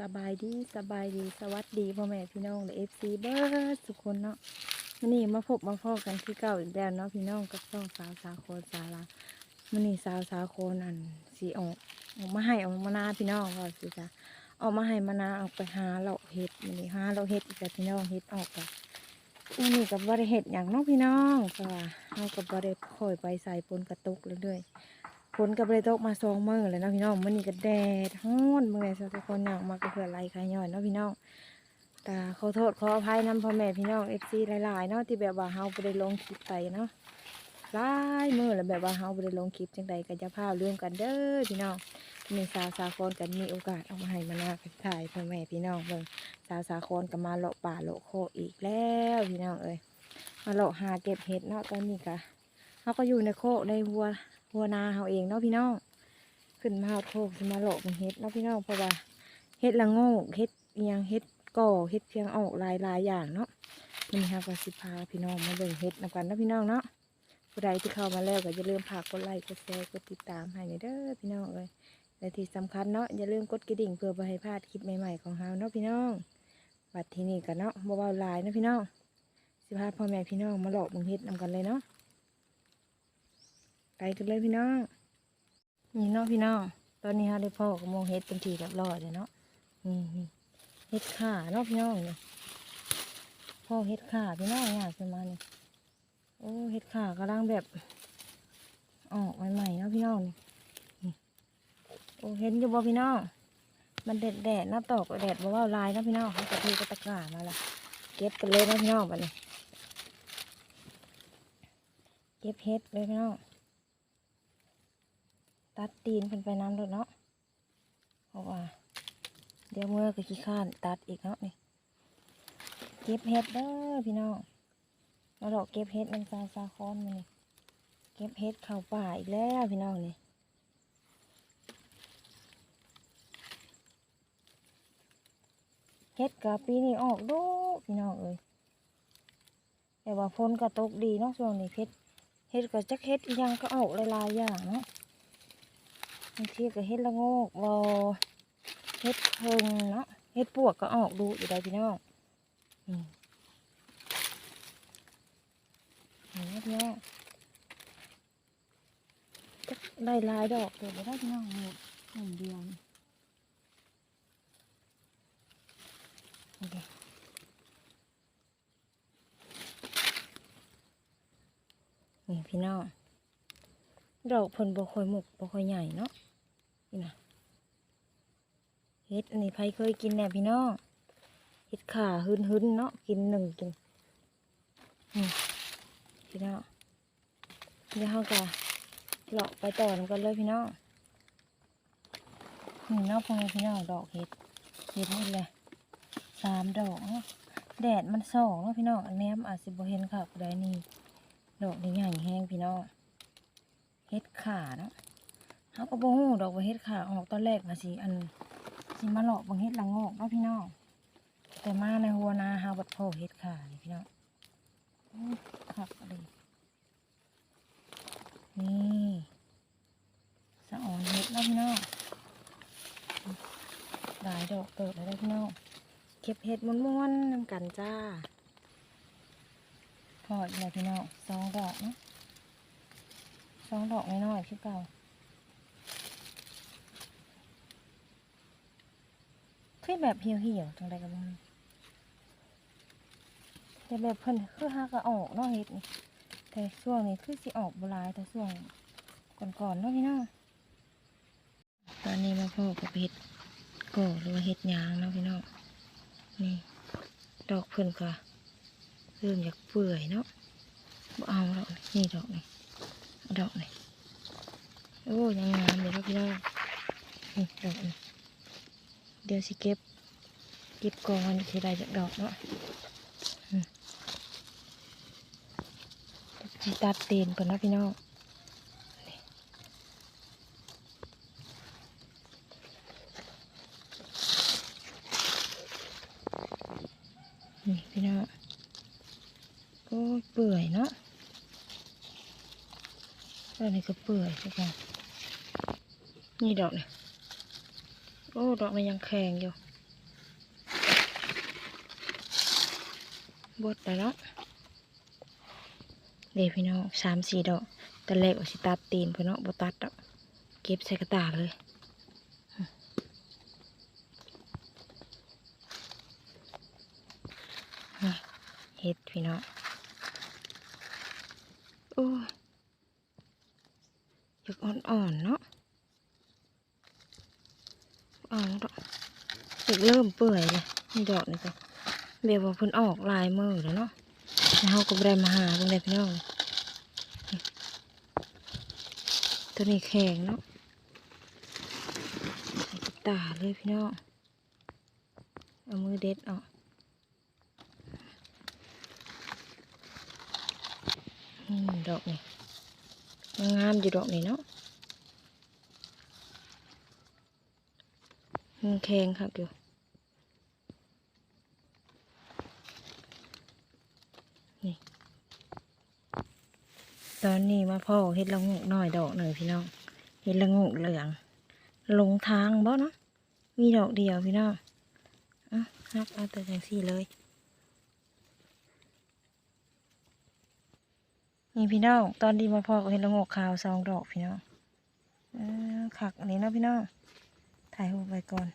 สบายดีสบายดีสวัสดีพ่อแม่พี่น้องและเอฟซีเบิร์ดทุกคนเนาะมื่อนี้มาพบมาพอกันที่เก่าอีกแล้วเนาะพี่น้องกับช่องสาวสาวโคนสารามื่อนี้สาวสาโคนอันสีออกออกมาให้ออกมานาพี่น้องก็สิจ้ะออกมาให้มานาออกไปหาเราเห็ดมื่อนี้หาเราเห็ดอีกแล้วพี่น้องเห็ดออกกันมื่อนี้กับบริเห็ดอย่างน้องพี่น้องก็เรากับบริคอยไปใส่ปนกระตุกเรื่อยๆ ฝนกับเลยตกมาสองมือเลยนะพี่น้องมื้อนี้ก็แดดฮ้อนมื้อนี้ทุกคนอยากมาก็เพื่อไรขายย่อยเนาะพี่น้องแต่ขอโทษขออภัยน้ำพ่อแม่พี่น้องเอฟซีหลายๆเนาะที่แบบว่าเฮาบ่ได้ลงคลิปไปเนาะหลายมือแล้วแบบว่าเฮาบ่ได้ลงคลิปจังใดก็จะพาเรื่องกันเด้อพี่น้องมีสาวสาครกันมีโอกาสเอามาให้มานาไปถ่ายพ่อแม่พี่น้องเบิ่งสาวสาครก็มาเลาะป่าเลาะโคอีกแล้วพี่น้องเอ้ยมาเลาะหาเก็บเห็ดเนาะตอนนี้ก็เฮาก็อยู่ในโคในวัว หัวนาเฮาเองเนาะพี่น้องขึ้นมาโคกมาโหลกมันเฮ็ดเนาะพี่น้องเพราะว่าเฮ็ดละโงกเฮ็ดเอียงเฮ็ดก่อเฮ็ดเพียงออกลายหลายอย่างเนาะมันฮากสิพาพี่น้องมาเบิ่งเฮ็ดนำกันเนาะพี่น้องเนาะผู้ใดที่เข้ามาแล้วก็อย่าลืมฝากกดไลค์กดแชร์กดติดตามให้เด้อพี่น้องเอ้ยและที่สำคัญเนาะอย่าลืมกดกระดิ่งเพื่อบ่ให้พลาดคลิปใหม่ๆของเฮาเนาะพี่น้องบัดที่นี่กันเนาะบ่เว้าลายเนาะพี่น้องสิพาพ่อแม่พี่น้องมาหลอกเบิ่งเฮ็ดนำกันเลยเนาะ กันเลยพี่น้อง นี่เนาะพี่น้อง ตอนนี้ฮะได้พ่อกับโมเฮ็ดเป็นทีเรียบร้อยเลยเนาะนี่นี่เฮ็ดข่าเนาะพี่น้องเนี่ยพ่อเฮ็ดข่าพี่น้องเนี่ยขึ้นมานี่โอ้เฮ็ดข่ากำลังแบบออกใหม่ๆเนาะพี่น้องนี่โอ้เห็นอยู่บ่พี่น้องมันแดดแดดๆเนาตอกแดดบ่ว่าลายเนาะพี่น้องเขากระทือกระตะกร้ามาละเก็บกันเลยนาะพี่น้องบัดนี้เก็บเฮ็ดเลยพี่น้อง ตัดตีนเป็นไปน้ำรถเนาะเพราะว่า เดี๋ยวเมื่อก็ขี้ข้านตัดอีกเนาะนี่เก็บเฮ็ดเด้อพี่น้องเราดอกเก็บเฮ็ดมันซาซาคอนมันนี่เก็บเฮ็ดเข้าป่าอีกแล้วพี่น้องนี่เฮ็ดกับปีนี้ออกดูพี่น้องเอ้ยแต่ว่าฝนก็ตกดีเนาะช่วงนี้เพชรเฮ็ดก็จักเฮ็ดยังก็ออกหลายๆอย่างเนาะ บางทีก็เฮ็ดละโงกวอเฮ็ดเพิงเนาะเฮ็ดปวกก็ออกดูอยู่ได้พี่น้องอืมนี่พี่น้องจักได้หลายดอกเดี๋ยวได้พี่น้องหนึ่งเดียวโอเคนี่พี่น้องดอกเพิ่นบ่ค่อยหมกบ่ค่อยใหญ่เนาะ นี่นะเฮ็ดอันนี้ไผเคยกินแน่พี่น้องเฮ็ดขาหึนๆเนาะกินหนึ่งกินนี่พี่น้องเดี๋ยวเฮาก็เลาะไปต่อนกันเลยพี่น้องนี่เนาะพวกนี้พี่น้องดอกเฮ็ดเฮ็ดหมดเลยสามดอกเนาะแดดมันส่องเนาะพี่น้องอันแนมอาจสิบเห็นค่ะผู้นี่ดอกนี้ใหญ่แห้งพี่น้องเฮ็ดขาเนาะ เขาก็บ่ฮู้ดอกว่าเฮ็ดขาออกตอนแรกว่าสิอันสิมาหลอกบางเฮ็ดละงอกเนาะพี่น้องแต่มาในหัวนาหาบัดโพเฮ็ดขานี่พี่น้องอู้คักอะไรนี่สะออนเฮ็ดเนาะพี่น้องหลายดอกเกิดแล้วเด้พี่น้องเก็บเห็ดม้วนๆนำกันจ้าพอดเลยพี่น้องสองดอกเนาะสองดอกน้อยๆคือเก่า คือแบบเหี่ยวๆจังใดกับมันแต่แบบเพิ่นคือหากระออกเนาะเห็ดนี่แต่ช่วงนี้คือสิออกบหลายแต่ช่วงก่อนๆเนาะพี่น้องตอนนี้มาพ่อกับเห็ดก่อหรือว่าเห็ดยางเนาะพี่น้องนี่ดอกเพิ่นก็เริ่มอยากเปื่อยเนาะบ่เอาแล้วนี่ดอกนี่ดอกนี่โอ้ยังงามเลยครับพี่น้องนี่ดอกนี่ เดี๋ยวสิเก็บ เก็บกองสิได้จากดอกเนาะอืมสิตัดเตีนก่อนนะพี่น้องนี่นี่พี่น้องก็เปื่อยเนาะตอนนี้ก็เปื่อยทุกคนนี่ดอกเนี่ โอ้ดอกมันยังแข็งอยู่บดไปแล้วเดี๋ยวพี่น้องสามสี่ดอกตะเล็กอสิตัดตีนพี่น้องบตัดดอกเก็บใส่กระตาเลยเฮ็ดพี่น้องโอ้ยากอ่อนๆเนาะ อ่อนดอกอยากเริ่มเปื่อยเลยนี่ดอกนี่ก็เบียว่าเพิ่นออกลายมือแล้วเนาะแล้วเราก็บ่ได้มาหาเพิ่นเลยพี่น้องตัวนี้แข็งเนาะตาเลยพี่น้อง เอามือเด็ดออกอืมดอกนี่งามอยู่ดอกนี่เนาะ มันแข็งครับอยู่นี่ตอนนี้มาพ่อเฮ็ดละงกน้อยดอกหนึ่งพี่น้องเฮ็ดละงกเหลืองลงทางบ่เนาะมีดอกเดียวพี่น้องอะฮักเอาแต่จังสี่เลยนี่พี่น้อง ตอนดีมาพ่อก็เห็นละงกขาวสองดอกพี่น้องเออขักอันนี้เนาะพี่น้อง ถ่ายรูปไว้ก่อน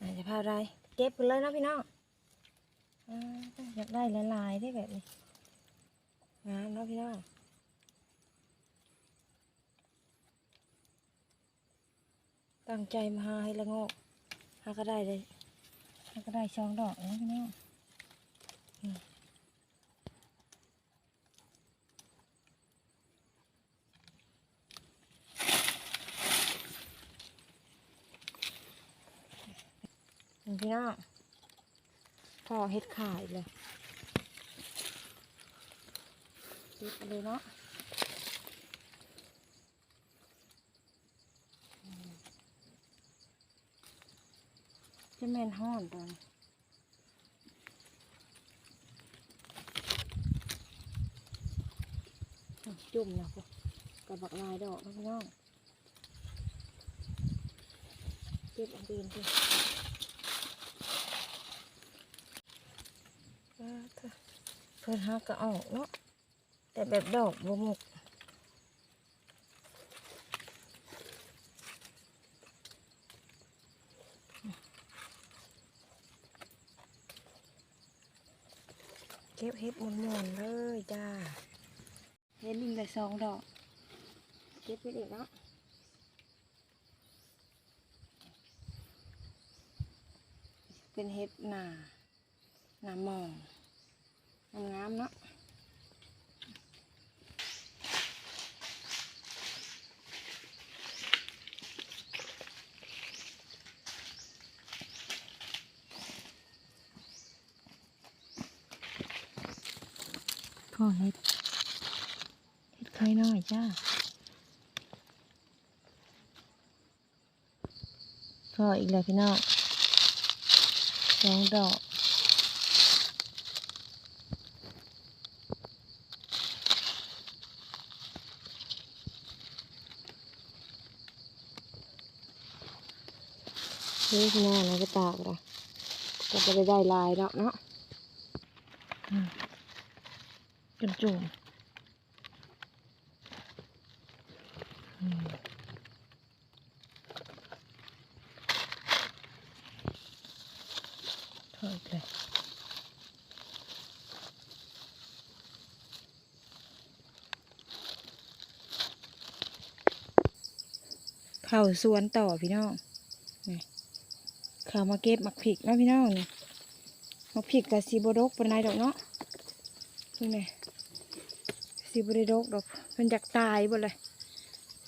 อาจจะพาอะไรเก็บไปเลยนะพี่น้องอยากได้หลายๆได้แบบนี้งามเนาะพี่น้องตั้งใจมาหาให้ละโงกหาก็ได้เลยหาก็ได้ช่องดอกนะพี่น้อง พี่น้องพ่อเฮ็ดขายเลยเฮ็ดเลยเนาะจะแม่นห้อนตอนจุ่มนะพวกกับบักลายดอกน้องเก็บอันเดินดิอ่ เถอะเพิ่นหักก็ออกเนาะแต่แบบดอกบ่หมกเก็บเฮ็ดมวนๆเลยจ้าเฮ็ดลิงได้สองดอก เก็บไปอีกเนาะเป็นเฮ็ดหนาห นาหมองงามๆเนาะพ่อเฮ็ดเฮ็ดไข่น้อยจ้าพ่ออีกแล้วพี่น้องสองดอก นี่พี่น้องเราก็ตากละก็จะได้ได้ลายแล้วเนาะจุ่มจุ่มๆอืมถอดเลยเข้าสวนต่อพี่น้องนี่ เข้ามาเก็บหมักผิกนาะพี่น้องเนี่หมักผิกกับซีโบดกเป็นไรดอกเนาะนี่ไงซีโบได้ดกดอกมันอยากตายบ่เลย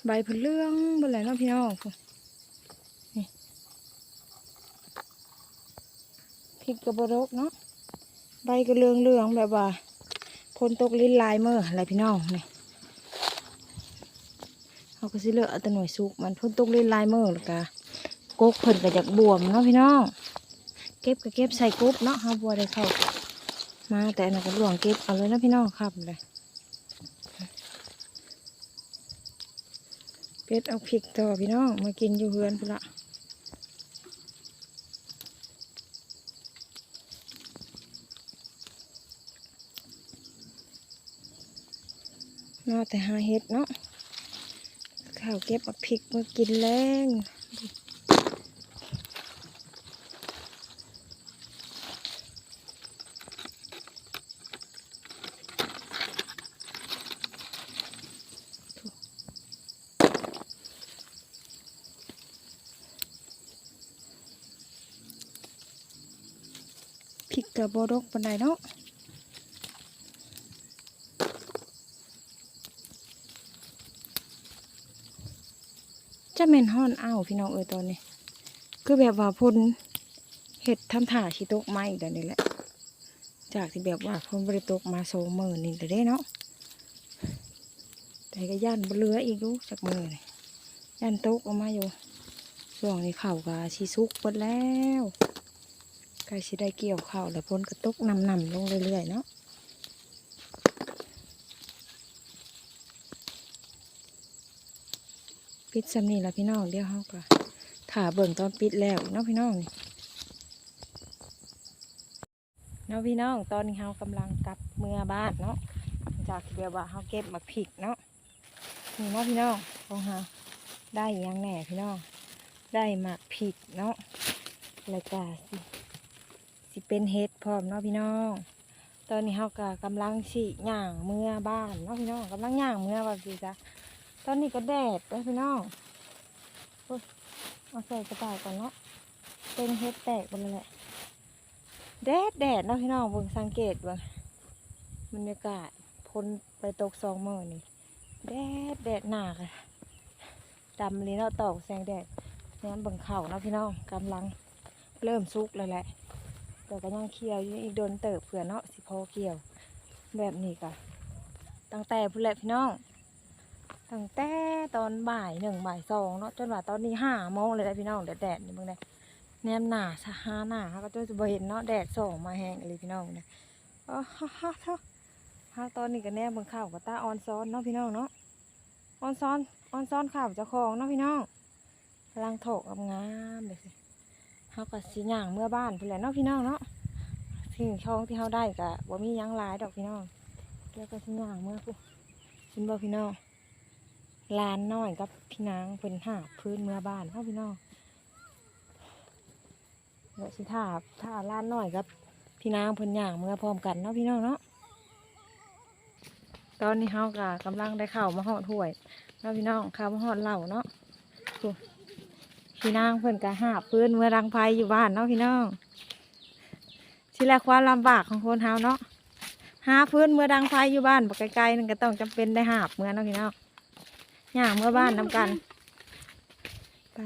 ใบเพิ่นเลื่องบ่เลยเนาะพี่น้องพุ่นนี่พริกกับบดกเนาะใบก็เลืองเลืองๆแบบว่าพนตกลิ้นลายเมื่ออะไรพี่น้องนี่เขาก็สิเลือกเอาแต่หน่วยสุกมันพ้นตกลิ้นลายเมื่อแล้วก็ กกเพิ่นก็อยากบวมเนาะพี่น้อง เก็บก็เก็บใส่กรุ๊ปเนาะเฮาบัวได้เข้า มาแต่อันนั้นก็หลวงเก็บเอาเลยนะพี่น้องครับเลยเเป็ดเอาพริกต่อพี่น้องมากินอยู่เฮือนพุ่นละมาแต่หาเห็ดเนาะข้าวเก็บเอาพริกมากินแรง พริกกับดกปันไดเนาะจะแม่นฮ้อนอ้าวพี่น้องเอ้ยตอนนี้ คือแบบว่าพ่นเห็ดทำถ่าชิโตกไม้อีกแล้วนี่แหละ จากที่แบบว่าพ่นบริโตกมาโซเมือนี่แต่ได้เนาะแต่ก็ย่านบเรืออีกอยู่จากมือนี่ย่านโตกออกมาอยู่ช่วงนี้เข่ากับชีซุกหมดแล้ว ล้ชิได้เกี่ยวเข่าวแล้วพ่นกระตุกนำนำลงเรื่อยๆเนาะปิดซำนี่ละพี่น้องเดี๋ยวเฮาก็ถ่าเบิ่งตอนปิดแล้วเนาะพี่น้องนี่เนาะพี่น้องตอนนี้เฮากำลังกลับเมื่อบ้านเนาะจากที่แบบว่าเฮาเก็บมาผิกเนาะนี่เนาะพี่น้องของเฮาได้ยังแหน่พี่น้องได้มักผิกเนาะแล้วก็สิ สิเป็นเฮ็ดพร้อมเนาะพี่น้อง ตอนนี้เฮาก็กำลังสิย่างเมื่อบ้านเนาะพี่น้องกำลังย่างเมื่อว่าสิจ้ะตอนนี้ก็แดดเด้อพี่น้องโอ้ยเอาใส่กระเป๋าก่อนเนาะเป็นเฮ็ดแตกไปเลยแหละแดดแดดเนาะพี่น้องเบิ่งสังเกตเบิ่งบรรยากาศพ้นไปตกสองมื้อนี่แดดแดดหนาค่ะดำเลยเนาะตอกแสงแดดเนี่ยเบิ่งเข่าเนาะพี่น้องกำลังเริ่มสุกแล้วแหละ แต่ก็ยังเคี่ยวอยู่อีกโดนเติบเผื่อเนาะสิพอเกี่ยว แบบนี้ก็ตั้งแต่พุ่นแหละพี่น้องตั้งแต่ตอนบ่ายหนึ่งบ่ายสองเนาะจนว่าตอนนี้ห้าโมงเลยนะพี่น้องแดดแดดนี่เบิ่งได้แนมหนาซะห้าหนาเขาก็จะบ่เห็นเนาะแดดส่องมาแห้งเลยพี่น้องเนี่ยอ๋อฮ่าฮ่าฮ่าฮ่าตอนนี้ก็แนมเบิ่งข้าวกับตาออนซ้อนเนาะพี่น้องเนาะออนซ้อนออนซ้อนข้าวเจ้าของเนาะพี่น้องกำลังโถกงามเลยสิ เฮาก็สิย่างเมื่อบ้านพุ่นแหละเนาะพี่น้องเนาะสิ่งช่องที่เฮาได้ก็บ่มียังลายดอกพี่น้องแล้วก็สิย่างเมื่อพุ่นเห็นบ่พี่น้องลานน้อยกับพี่นางเพิ่นหาพื้นเมื่อบ้านเนาพี่น้องแล้วสิท่าท่าลานน้อยกับพี่นางเพิ่นย่างเมื่อพร้อมกันเนาะพี่น้องเนาะตอนนี้เฮาก็กำลังได้ข้าวมาฮอดถ้วยเนาะพี่น้องข้าวมาฮอดเหล้าเนาะ พี่นางเพิ่อนก็หาปืนเมื่อรังไฟอยู่บ้านเนาะพี่น้องที่แรกความลำบากของคนเฮาเนาะหาพื้นเมื่อดังไฟอยู่บ้านบ่ไกลๆนั่นก็ต้องจำเป็นได้หาบเมื่อเนาะพี่น้องย่างเมื่อบ้านนำกันไป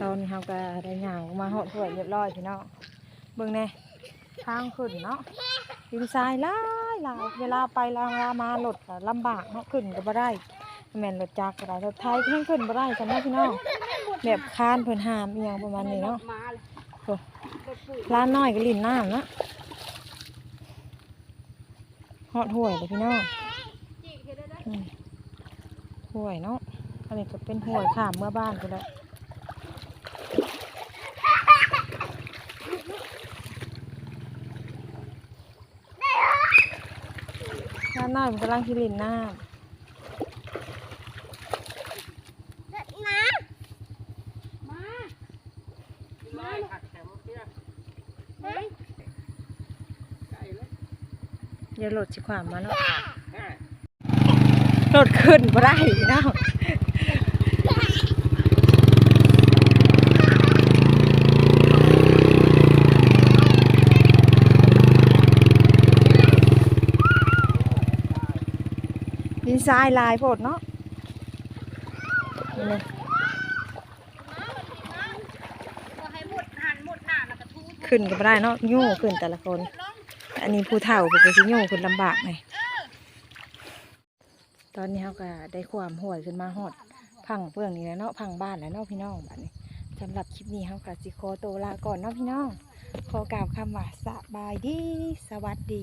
ตอนนี้เฮาก็ได้ย่างมาหอดถ้วยเรียบร้อยพี่น้องเบิ่งแน่ทางขึ้นเนาะดินทรายลายลายเวลาไปลาลามาหลดลำบากเนาะขึ้นก็บ่ได้ แม่นรถจักรก็ได้รถไทยก็ยังขึ้นบ่ได้กันนาะพี่น้องแบบคานเพิ่นหามอียังประมาณนี้เนาะโอ้ร้านน้อยก็ลินน้ำเนาะฮอดห่วยเลยพี่น้องห่วยเนาะอันนี้ก็เป็นห่วยข้ามเมื่อบ้านไปแล้วร้านน้อยมันกำลังคิลินน้ำ ดี๋ยวรถสิขวามมาเนาะรถขึ้นบ่ได้เนาะดินทรายลายโพดเนาะนี่ขึ้นก็บ่ได้เนาะโย่ขึ้นแต่ละคน อันนี้ผู้เฒ่าเป็นกสิโย่คนลำบากหน่อยตอนนี้เขาก็ได้ความห่วยขึ้นมาหอด พังเพื่องนี้แล้วเนาะพังบ้านแล้วเนาะพี่น้องแบบนี้สำหรับคลิปนี้เขาก็สิคอตัวลาก่อนเนาะพี่น้องขอกล่าวคำว่าสบายดี สวัสดี